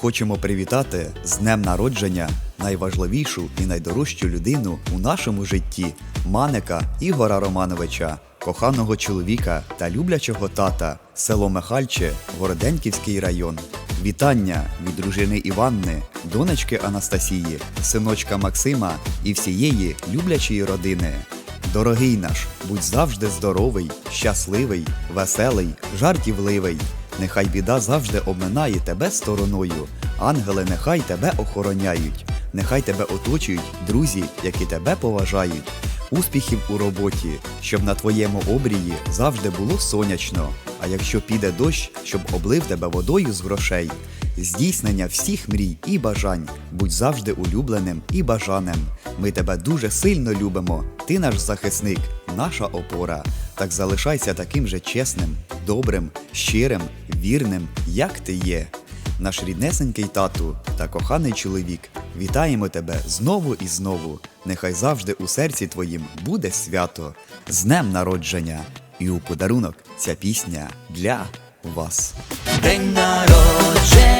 Хочемо привітати з днем народження найважливішу і найдорожчу людину у нашому житті Маника Ігора Романовича, коханого чоловіка та люблячого тата, село Михальче, Городенківський район. Вітання від дружини Іванни, донечки Анастасії, синочка Максима і всієї люблячої родини. Дорогий наш, будь завжди здоровий, щасливий, веселий, жартівливий. Нехай біда завжди обминає тебе стороною. Ангели нехай тебе охороняють, нехай тебе оточують друзі, які тебе поважають. Успіхів у роботі, щоб на твоєму обрії завжди було сонячно. А якщо піде дощ, щоб облив тебе водою з грошей. Здійснення всіх мрій і бажань, будь завжди улюбленим і бажаним. Ми тебе дуже сильно любимо. Ти наш захисник, наша опора. Так залишайся таким же чесним, добрим, щирим, вірним, як ти є. Наш ріднесенький тату та коханий чоловік, вітаємо тебе знову і знову. Нехай завжди у серці твоїм буде свято, з днем народження. І у подарунок ця пісня для вас. День народження,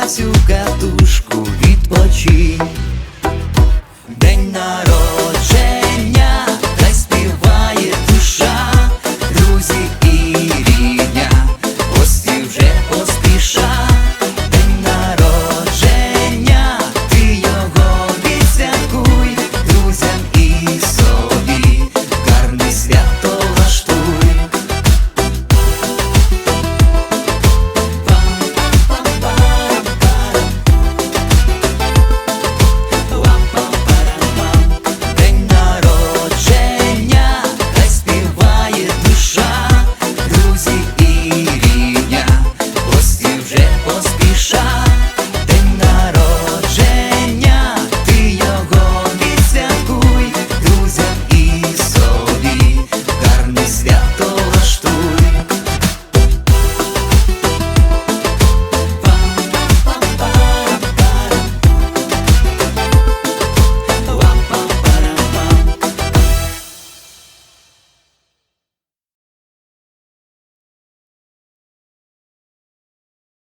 На всю катушку відпочинь.